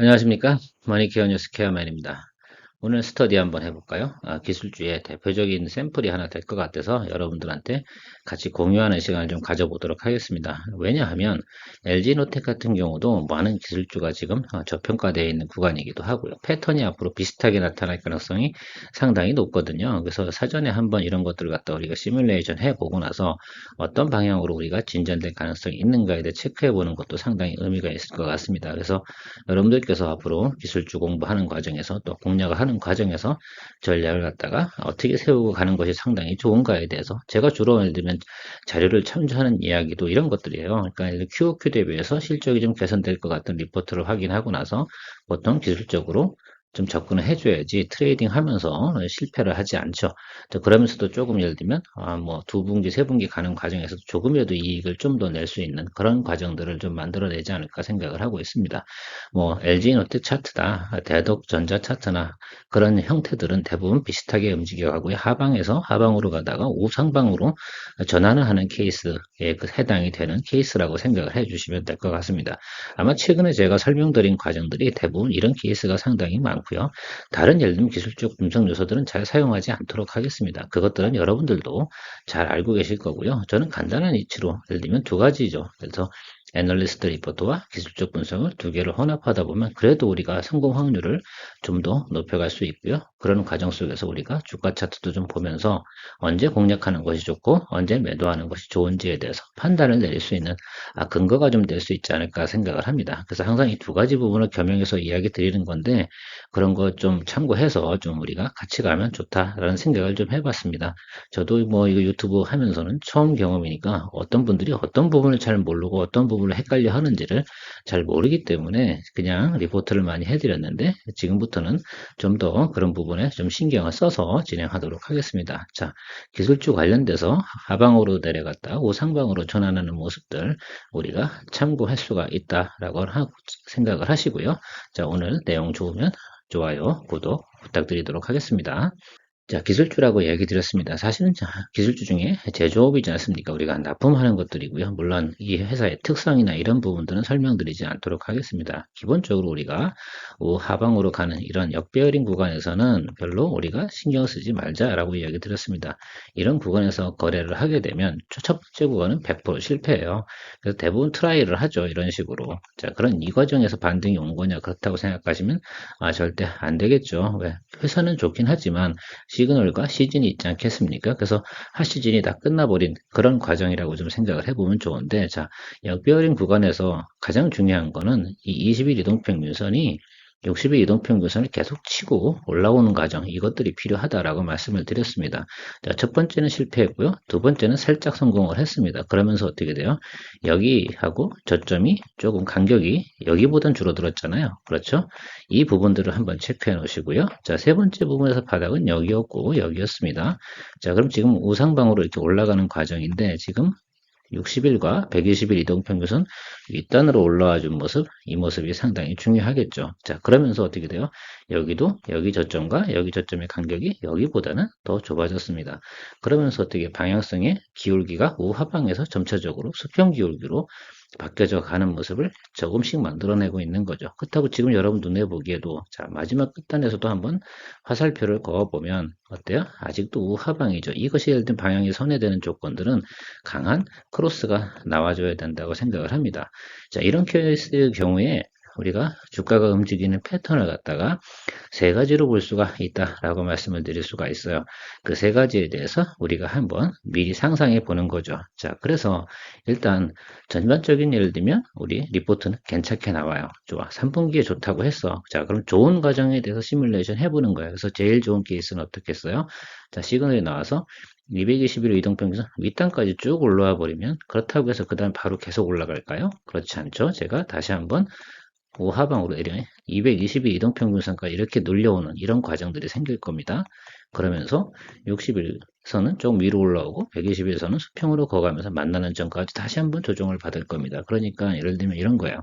안녕하십니까. 머니케어 뉴스 케어맨입니다. 오늘 스터디 한번 해볼까요? 아, 기술주의 대표적인 샘플이 하나 될 것 같아서 여러분들한테 같이 공유하는 시간을 좀 가져보도록 하겠습니다. 왜냐하면 LG노텍 같은 경우도 많은 기술주가 지금 어, 저평가되어 있는 구간이기도 하고요. 패턴이 앞으로 비슷하게 나타날 가능성이 상당히 높거든요. 그래서 사전에 한번 이런 것들을 갖다 우리가 시뮬레이션 해보고 나서 어떤 방향으로 우리가 진전될 가능성이 있는가에 대해 체크해보는 것도 상당히 의미가 있을 것 같습니다. 그래서 여러분들께서 앞으로 기술주 공부하는 과정에서 또 공략을 하는 하는 과정에서 전략을 갖다가 어떻게 세우고 가는 것이 상당히 좋은가에 대해서 제가 주로 예를 들면 자료를 참조하는 이야기도 이런 것들이에요. 그러니까 QOQ 대비해서 실적이 좀 개선될 것 같은 리포트를 확인하고 나서 보통 기술적으로 좀 접근을 해줘야지 트레이딩 하면서 실패를 하지 않죠. 그러면서도 조금 예를 들면 아, 뭐 두 분기, 세 분기 가는 과정에서 조금이라도 이익을 좀 더 낼 수 있는 그런 과정들을 좀 만들어내지 않을까 생각을 하고 있습니다. 뭐 LG 노트 차트다, 대덕 전자 차트나 그런 형태들은 대부분 비슷하게 움직여가고요. 하방에서 하방으로 가다가 우상방으로 전환을 하는 케이스에 그 해당이 되는 케이스라고 생각을 해주시면 될 것 같습니다. 아마 최근에 제가 설명드린 과정들이 대부분 이런 케이스가 상당히 많고 않고요. 다른 예를 들면 기술적 분석 요소들은 잘 사용하지 않도록 하겠습니다. 그것들은 여러분들도 잘 알고 계실 거고요. 저는 간단한 이치로 예를 들면 두 가지죠. 그래서 애널리스트 리포트와 기술적 분석을 두 개를 혼합하다 보면 그래도 우리가 성공 확률을 좀 더 높여갈 수 있고요. 그런 과정 속에서 우리가 주가 차트도 좀 보면서 언제 공략하는 것이 좋고 언제 매도하는 것이 좋은지에 대해서 판단을 내릴 수 있는 아, 근거가 좀 될 수 있지 않을까 생각을 합니다. 그래서 항상 이 두 가지 부분을 겸용해서 이야기 드리는 건데 그런 거 좀 참고해서 좀 우리가 같이 가면 좋다라는 생각을 좀 해봤습니다. 저도 뭐 이거 유튜브 하면서는 처음 경험이니까 어떤 분들이 어떤 부분을 잘 모르고 어떤 부분 부분을 헷갈려 하는지를 잘 모르기 때문에 그냥 리포트를 많이 해드렸는데 지금부터는 좀 더 그런 부분에 좀 신경을 써서 진행하도록 하겠습니다. 자, 기술주 관련돼서 하방으로 내려갔다 우상방으로 전환하는 모습들 우리가 참고할 수가 있다라고 생각을 하시고요. 자, 오늘 내용 좋으면 좋아요, 구독 부탁드리도록 하겠습니다. 자, 기술주라고 얘기 드렸습니다. 사실은 기술주 중에 제조업이지 않습니까? 우리가 납품하는 것들이고요. 물론 이 회사의 특성이나 이런 부분들은 설명드리지 않도록 하겠습니다. 기본적으로 우리가 하방으로 가는 이런 역배열인 구간에서는 별로 우리가 신경 쓰지 말자라고 이야기 드렸습니다. 이런 구간에서 거래를 하게 되면 첫 번째 구간은 100% 실패해요. 그래서 대부분 트라이를 하죠. 이런 식으로. 자, 그런 이 과정에서 반등이 온 거냐 그렇다고 생각하시면 아, 절대 안 되겠죠. 왜? 회사는 좋긴 하지만 시그널과 시즌이 있지 않겠습니까? 그래서 하 시즌이 다 끝나버린 그런 과정이라고 좀 생각을 해보면 좋은데, 자, 역배열인 구간에서 가장 중요한 거는 이 20일 이동평균선이 60일 이동평균선을 계속 치고 올라오는 과정 이것들이 필요하다라고 말씀을 드렸습니다. 자, 첫 번째는 실패했고요. 두 번째는 살짝 성공을 했습니다. 그러면서 어떻게 돼요? 여기하고 저점이 조금 간격이 여기보단 줄어들었잖아요. 그렇죠? 이 부분들을 한번 체크해 놓으시고요. 자, 세 번째 부분에서 바닥은 여기였고 여기였습니다. 자, 그럼 지금 우상방으로 이렇게 올라가는 과정인데 지금 60일과 120일 이동평균선 윗단으로 올라와 준 모습, 이 모습이 상당히 중요하겠죠. 자, 그러면서 어떻게 돼요? 여기도 여기 저점과 여기 저점의 간격이 여기보다는 더 좁아졌습니다. 그러면서 어떻게 방향성의 기울기가 우하방에서 점차적으로 수평 기울기로 바뀌어져 가는 모습을 조금씩 만들어내고 있는 거죠. 그렇다고 지금 여러분 눈에 보기에도 자 마지막 끝단에서도 한번 화살표를 그어보면 어때요? 아직도 우하방이죠. 이것이 예를 든 방향이 선회되는 조건들은 강한 크로스가 나와줘야 된다고 생각을 합니다. 자 이런 케이스의 경우에 우리가 주가가 움직이는 패턴을 갖다가 세 가지로 볼 수가 있다라고 말씀을 드릴 수가 있어요. 그 세 가지에 대해서 우리가 한번 미리 상상해 보는 거죠. 자, 그래서 일단 전반적인 예를 들면 우리 리포트는 괜찮게 나와요. 좋아. 3분기에 좋다고 했어. 자, 그럼 좋은 과정에 대해서 시뮬레이션 해보는 거예요. 그래서 제일 좋은 케이스는 어떻겠어요? 자, 시그널이 나와서 221일 이동평균선 윗단까지 쭉 올라와 버리면 그렇다고 해서 그 다음 바로 계속 올라갈까요? 그렇지 않죠. 제가 다시 한번 우하방으로 내려 220일 이동평균선까지 이렇게 눌려오는 이런 과정들이 생길 겁니다. 그러면서 60일선은 좀 위로 올라오고 120일선은 수평으로 거가면서 만나는 점까지 다시 한번 조정을 받을 겁니다. 그러니까 예를 들면 이런 거예요.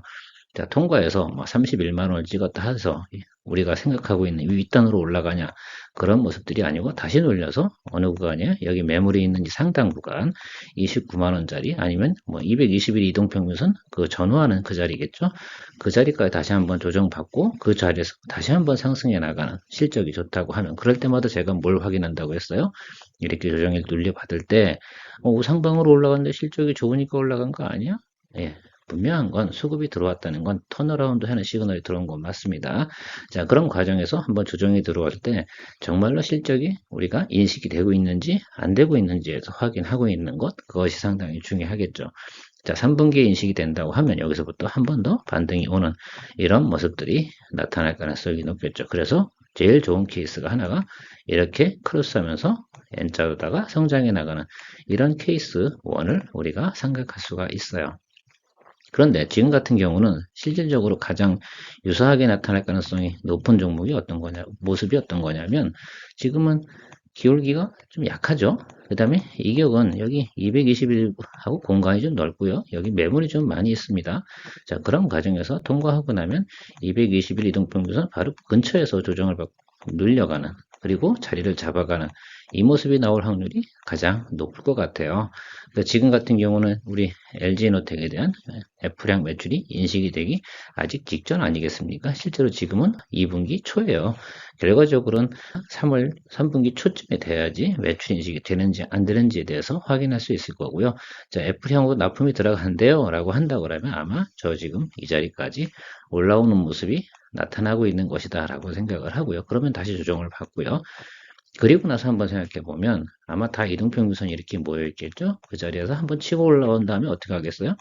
자, 통과해서 뭐 31만 원을 찍었다 해서 우리가 생각하고 있는 윗단으로 올라가냐 그런 모습들이 아니고 다시 놀려서 어느 구간에 여기 매물이 있는지 상당 구간 29만 원짜리 아니면 뭐 221 이동평균선 그 전후하는 그 자리겠죠 그 자리까지 다시 한번 조정받고 그 자리에서 다시 한번 상승해 나가는 실적이 좋다고 하면 그럴 때마다 제가 뭘 확인한다고 했어요 이렇게 조정을 눌려 받을 때 어, 우상방으로 올라갔는데 실적이 좋으니까 올라간 거 아니야? 예, 분명한 건 수급이 들어왔다는 건 턴어라운드 하는 시그널이 들어온 건 맞습니다. 자, 그런 과정에서 한번 조정이 들어갈 때 정말로 실적이 우리가 인식이 되고 있는지 안 되고 있는지에서 확인하고 있는 것 그것이 상당히 중요하겠죠. 자, 3분기에 인식이 된다고 하면 여기서부터 한 번 더 반등이 오는 이런 모습들이 나타날 가능성이 높겠죠. 그래서 제일 좋은 케이스가 하나가 이렇게 크로스하면서 N자로다가 성장해 나가는 이런 케이스 원을 우리가 생각할 수가 있어요. 그런데 지금 같은 경우는 실질적으로 가장 유사하게 나타날 가능성이 높은 종목이 어떤 거냐, 모습이 어떤 거냐면 지금은 기울기가 좀 약하죠. 그 다음에 이격은 여기 221하고 공간이 좀 넓고요. 여기 매물이 좀 많이 있습니다. 자, 그런 과정에서 통과하고 나면 221 이동평균선 바로 근처에서 조정을 받고 눌려가는 그리고 자리를 잡아가는 이 모습이 나올 확률이 가장 높을 것 같아요. 지금 같은 경우는 우리 LG노텍에 대한 F량 매출이 인식이 되기 아직 직전 아니겠습니까? 실제로 지금은 2분기 초예요. 결과적으로는 3월 3분기 초쯤에 돼야지 매출 인식이 되는지 안 되는지에 대해서 확인할 수 있을 거고요. 자, F량으로 납품이 들어간대요 라고 한다고 그러면 아마 저 지금 이 자리까지 올라오는 모습이 나타나고 있는 것이다 라고 생각을 하고요. 그러면 다시 조정을 받고요. 그리고 나서 한번 생각해 보면 아마 다 이동평균선이 이렇게 모여 있겠죠? 그 자리에서 한번 치고 올라온 다음에 어떻게 하겠어요?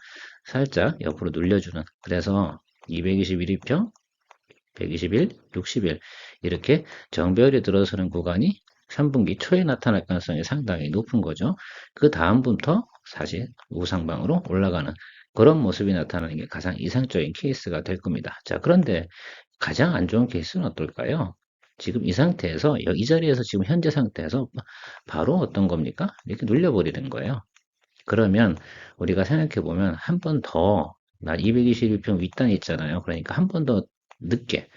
살짝 옆으로 눌려주는 그래서 221일평 121, 61 이렇게 정배열이 들어서는 구간이 3분기 초에 나타날 가능성이 상당히 높은 거죠. 그 다음부터 사실 우상방으로 올라가는 그런 모습이 나타나는 게 가장 이상적인 케이스가 될 겁니다. 자, 그런데 가장 안 좋은 케이스는 어떨까요? 지금 이 상태에서 이 자리에서 지금 현재 상태에서 바로 어떤 겁니까? 이렇게 눌려버리는 거예요. 그러면 우리가 생각해 보면 한 번 더 나 221평 윗단 있잖아요. 그러니까 한 번 더 늦게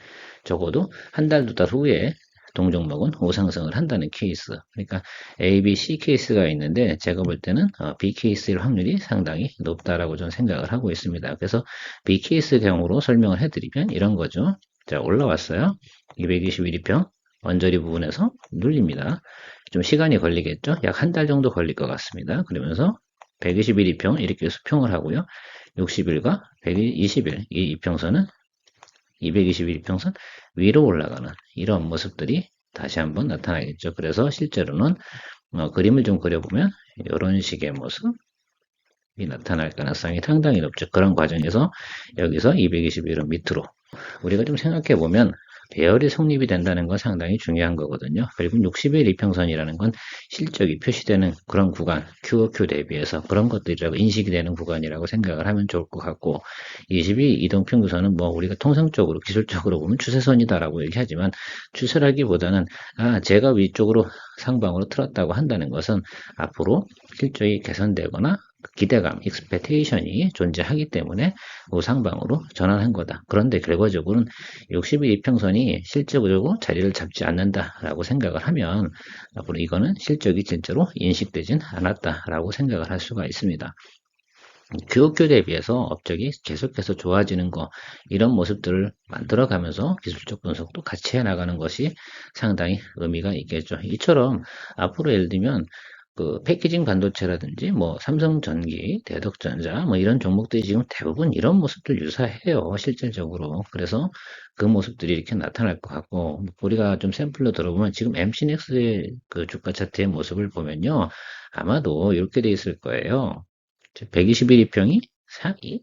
적어도 한 달 두 달 후에 동종목은 우상승을 한다는 케이스. 그러니까 A, B, C 케이스가 있는데 제가 볼 때는 어, B 케이스일 확률이 상당히 높다라고 저는 생각을 하고 있습니다. 그래서 B 케이스 경우로 설명을 해드리면 이런 거죠. 자, 올라왔어요. 221위평 언저리 부분에서 눌립니다. 좀 시간이 걸리겠죠? 약 한 달 정도 걸릴 것 같습니다. 그러면서 121위평 이렇게 수평을 하고요. 60일과 120일 이 이평선은 221위평선 위로 올라가는 이런 모습들이 다시 한번 나타나겠죠. 그래서 실제로는 어, 그림을 좀 그려보면 이런 식의 모습이 나타날 가능성이 상당히 높죠. 그런 과정에서 여기서 221은 밑으로 우리가 좀 생각해 보면 배열이 성립이 된다는 건 상당히 중요한 거거든요. 그리고 60일 이평선이라는 건 실적이 표시되는 그런 구간, QOQ 대비해서 그런 것들이라고 인식이 되는 구간이라고 생각을 하면 좋을 것 같고 22 이동평균선은 뭐 우리가 통상적으로 기술적으로 보면 추세선이다라고 얘기하지만 추세라기보다는 아 제가 위쪽으로 상방으로 틀었다고 한다는 것은 앞으로 실적이 개선되거나 기대감, 익스페테이션이 존재하기 때문에 우상방으로 전환한 거다. 그런데 결과적으로는 60일 이평선이 실적으로 자리를 잡지 않는다라고 생각을 하면 앞으로 이거는 실적이 진짜로 인식되진 않았다라고 생각을 할 수가 있습니다. 교육교 대비해서 업적이 계속해서 좋아지는 거 이런 모습들을 만들어 가면서 기술적 분석도 같이 해 나가는 것이 상당히 의미가 있겠죠. 이처럼 앞으로 예를 들면 그 패키징 반도체라든지 뭐 삼성전기, 대덕전자 뭐 이런 종목들이 지금 대부분 이런 모습들 유사해요. 실질적으로. 그래서 그 모습들이 이렇게 나타날 것 같고 우리가 좀 샘플로 들어보면 지금 MC넥스의 그 주가 차트의 모습을 보면요. 아마도 이렇게 돼 있을 거예요. 121위평이 상위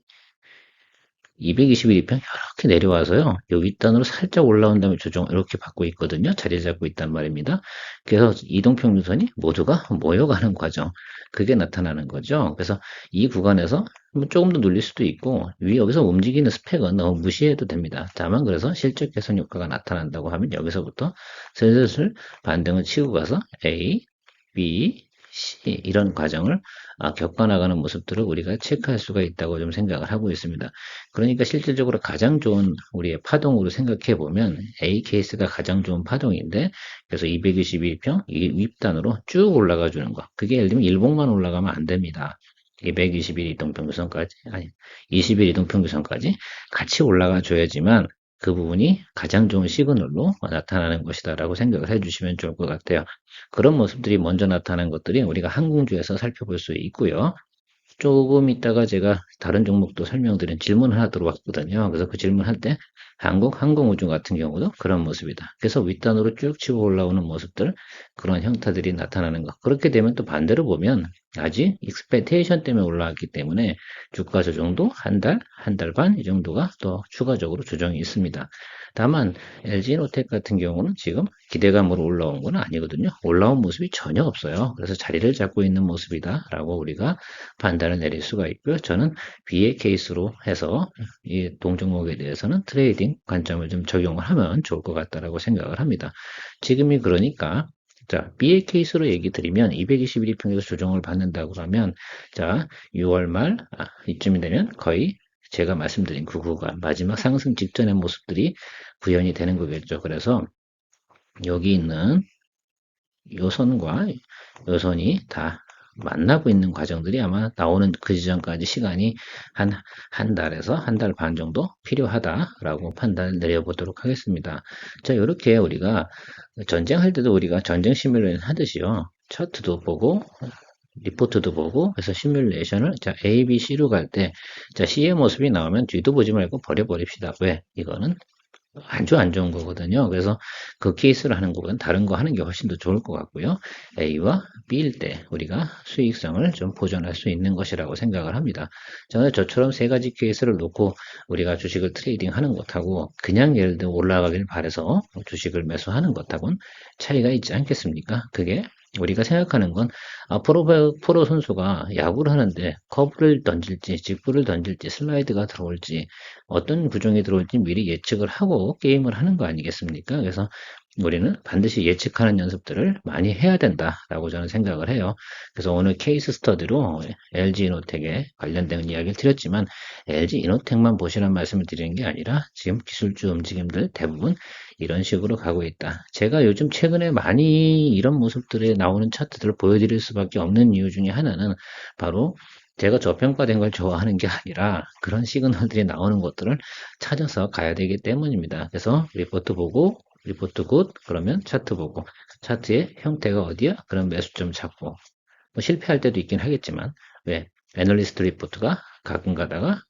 221위평 이렇게 내려와서요. 요 윗단으로 살짝 올라온 다음에 조정 이렇게 받고 있거든요. 자리 잡고 있단 말입니다. 그래서 이동평균선이 모두가 모여가는 과정. 그게 나타나는 거죠. 그래서 이 구간에서 뭐 조금 더 눌릴 수도 있고 위 여기서 움직이는 스펙은 너무 무시해도 됩니다. 다만 그래서 실적 개선 효과가 나타난다고 하면 여기서부터 슬슬 반등을 치고 가서 A, B, C 이런 과정을 아, 겪어나가는 모습들을 우리가 체크할 수가 있다고 좀 생각을 하고 있습니다. 그러니까 실질적으로 가장 좋은 우리의 파동으로 생각해 보면 A 케이스가 가장 좋은 파동인데 그래서 221평 이 윗단으로 쭉 올라가 주는 거. 그게 예를 들면 일봉만 올라가면 안 됩니다. 221 이동평균선까지 아니 21 이동평균선까지 같이 올라가 줘야지만 그 부분이 가장 좋은 시그널로 나타나는 것이다라고 생각을 해주시면 좋을 것 같아요. 그런 모습들이 먼저 나타나는 것들이 우리가 항공주에서 살펴볼 수 있고요. 조금 있다가 제가 다른 종목도 설명드린 질문 하나 들어왔거든요. 그래서 그 질문할 때 한국 항공우주 같은 경우도 그런 모습이다. 그래서 윗단으로 쭉 치고 올라오는 모습들, 그런 형태들이 나타나는 것. 그렇게 되면 또 반대로 보면 아직 익스페테이션 때문에 올라왔기 때문에 주가 조정도 한 달, 한 달 반 이 정도가 또 추가적으로 조정이 있습니다. 다만 LG노텍 같은 경우는 지금 기대감으로 올라온 건 아니거든요. 올라온 모습이 전혀 없어요. 그래서 자리를 잡고 있는 모습이다라고 우리가 판단을 내릴 수가 있고요. 저는 BA 케이스로 해서 이 동종목에 대해서는 트레이딩 관점을 좀 적용을 하면 좋을 것 같다라고 생각을 합니다. 지금이 그러니까 자, BA 케이스로 얘기 드리면 221평에서 조정을 받는다고 하면 자, 6월 말 아, 이쯤이 되면 거의 제가 말씀드린 그 구간 마지막 상승 직전의 모습들이 구현이 되는 거겠죠. 그래서 여기 있는 요 선과 요 선이 다 만나고 있는 과정들이 아마 나오는 그 지점까지 시간이 한, 한 달에서 한 달 반 정도 필요하다라고 판단을 내려보도록 하겠습니다. 자, 이렇게 우리가 전쟁할 때도 우리가 전쟁 시뮬레이션 하듯이요. 차트도 보고, 리포트도 보고, 그래서 시뮬레이션을, 자, A, B, C로 갈 때, 자, C의 모습이 나오면 뒤도 보지 말고 버려버립시다. 왜? 이거는 아주 안 좋은 거거든요. 그래서 그 케이스를 하는 것보다는 다른 거 하는 게 훨씬 더 좋을 것 같고요. A와 B일 때 우리가 수익성을 좀 보존할 수 있는 것이라고 생각을 합니다. 저는 저처럼 세 가지 케이스를 놓고 우리가 주식을 트레이딩 하는 것하고 그냥 예를 들어 올라가길 바래서 주식을 매수하는 것하고는 차이가 있지 않겠습니까? 그게 우리가 생각하는 건 아, 프로, 프로 선수가 야구를 하는데 커브를 던질지 직구를 던질지 슬라이드가 들어올지 어떤 구종이 들어올지 미리 예측을 하고 게임을 하는 거 아니겠습니까? 그래서 우리는 반드시 예측하는 연습들을 많이 해야 된다라고 저는 생각을 해요. 그래서 오늘 케이스 스터디로 LG 이노텍에 관련된 이야기를 드렸지만 LG 이노텍만 보시란 말씀을 드리는 게 아니라 지금 기술주 움직임들 대부분 이런 식으로 가고 있다. 제가 요즘 최근에 많이 이런 모습들에 나오는 차트들을 보여드릴 수밖에 없는 이유 중에 하나는 바로 제가 저평가된 걸 좋아하는 게 아니라 그런 시그널들이 나오는 것들을 찾아서 가야 되기 때문입니다. 그래서 리포트 보고 리포트 굿 그러면 차트 보고 차트의 형태가 어디야? 그럼 매수점 잡고 뭐 실패할 때도 있긴 하겠지만 왜 애널리스트 리포트가 가끔 가다가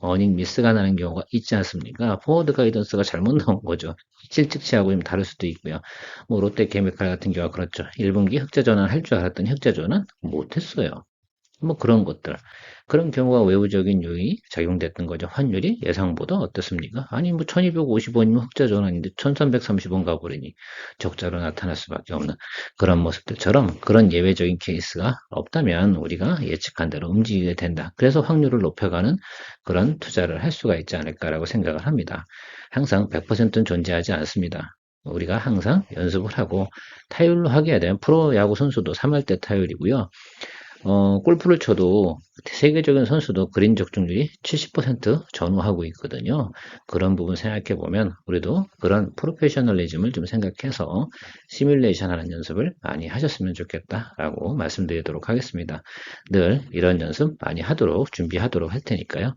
어닝 미스가 나는 경우가 있지 않습니까? 포워드 가이던스가 잘못 나온 거죠. 실측치하고 좀 다를 수도 있고요. 뭐 롯데 케미칼 같은 경우가 그렇죠. 1분기 흑자 전환 할 줄 알았더니 흑자 전환 못했어요. 뭐 그런 것들. 그런 경우가 외부적인 요인이 작용됐던 거죠. 환율이 예상보다 어떻습니까? 아니 뭐 1250원이면 흑자 전환인데 1330원 가버리니 적자로 나타날 수밖에 없는 그런 모습들처럼 그런 예외적인 케이스가 없다면 우리가 예측한 대로 움직이게 된다. 그래서 확률을 높여가는 그런 투자를 할 수가 있지 않을까라고 생각을 합니다. 항상 100%는 존재하지 않습니다. 우리가 항상 연습을 하고 타율로 하게 되면 프로야구 선수도 3할 때 타율이고요. 어, 골프를 쳐도 세계적인 선수도 그린 적중률이 70% 전후하고 있거든요. 그런 부분 생각해 보면 우리도 그런 프로페셔널리즘을 좀 생각해서 시뮬레이션 하는 연습을 많이 하셨으면 좋겠다라고 말씀드리도록 하겠습니다. 늘 이런 연습 많이 하도록 준비하도록 할 테니까요.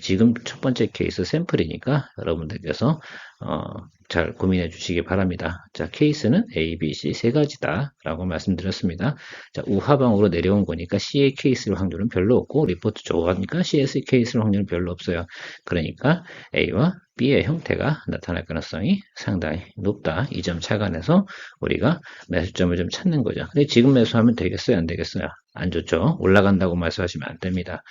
지금 첫 번째 케이스 샘플이니까 여러분들께서 어, 잘 고민해 주시기 바랍니다. 자, 케이스는 A, B, C 세 가지다 라고 말씀드렸습니다. 자, 우하방으로 내려온 거니까 C의 케이스로 확률은 별로 없고 리포트 좋아하니까 CS 케이스로 확률은 별로 없어요. 그러니까 A와 B의 형태가 나타날 가능성이 상당히 높다. 이점 착안해서 우리가 매수점을 좀 찾는 거죠. 근데 지금 매수하면 되겠어요? 안 되겠어요? 안 좋죠? 올라간다고 말씀하시면 안 됩니다.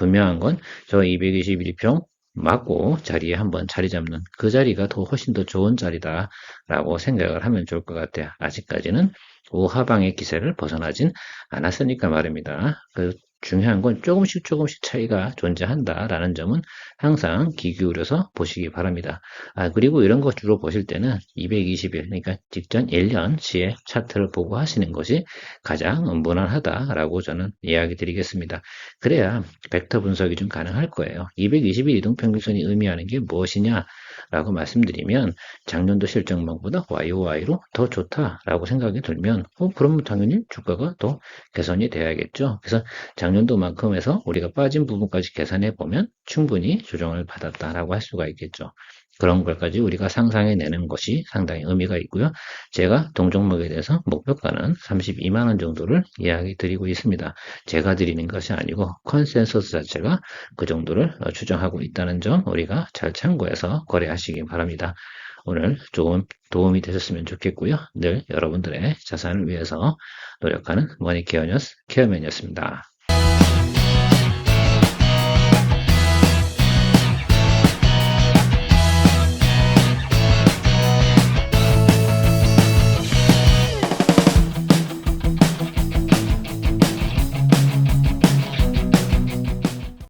분명한 건 저 221평 맞고 자리에 한번 자리 잡는 그 자리가 더 훨씬 더 좋은 자리다 라고 생각을 하면 좋을 것 같아요. 아직까지는 우하방의 기세를 벗어나진 않았으니까 말입니다. 그 중요한 건 조금씩 조금씩 차이가 존재한다라는 점은 항상 귀 기울여서 보시기 바랍니다. 아, 그리고 이런 거 주로 보실 때는 220일, 그러니까 직전 1년치의 차트를 보고 하시는 것이 가장 무난하다라고 저는 이야기 드리겠습니다. 그래야 벡터 분석이 좀 가능할 거예요. 220일 이동평균선이 의미하는 게 무엇이냐? 라고 말씀드리면 작년도 실적망보다 YOY로 더 좋다라고 생각이 들면 어, 그러면 당연히 주가가 더 개선이 돼야겠죠. 그래서 작년도만큼 해서 우리가 빠진 부분까지 계산해 보면 충분히 조정을 받았다라고 할 수가 있겠죠. 그런 것까지 우리가 상상해 내는 것이 상당히 의미가 있고요. 제가 동종목에 대해서 목표가는 32만 원 정도를 이야기 드리고 있습니다. 제가 드리는 것이 아니고 컨센서스 자체가 그 정도를 추정하고 있다는 점 우리가 잘 참고해서 거래하시기 바랍니다. 오늘 조금 도움이 되셨으면 좋겠고요. 늘 여러분들의 자산을 위해서 노력하는 머니 케어 뉴스 케어맨이었습니다.